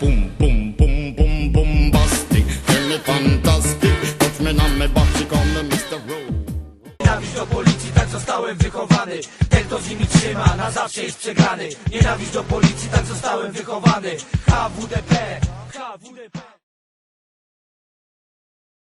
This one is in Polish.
Bum, bum, bum, bum, bombastic. Girl, fantastic. Patrzmy na me, baczy, komy, Mr. Rowe. Nienawiść do policji, tak zostałem wychowany. Ten, kto z nimi trzyma, na zawsze jest przegrany. Nienawiść do policji, tak zostałem wychowany. HWDP, HWDP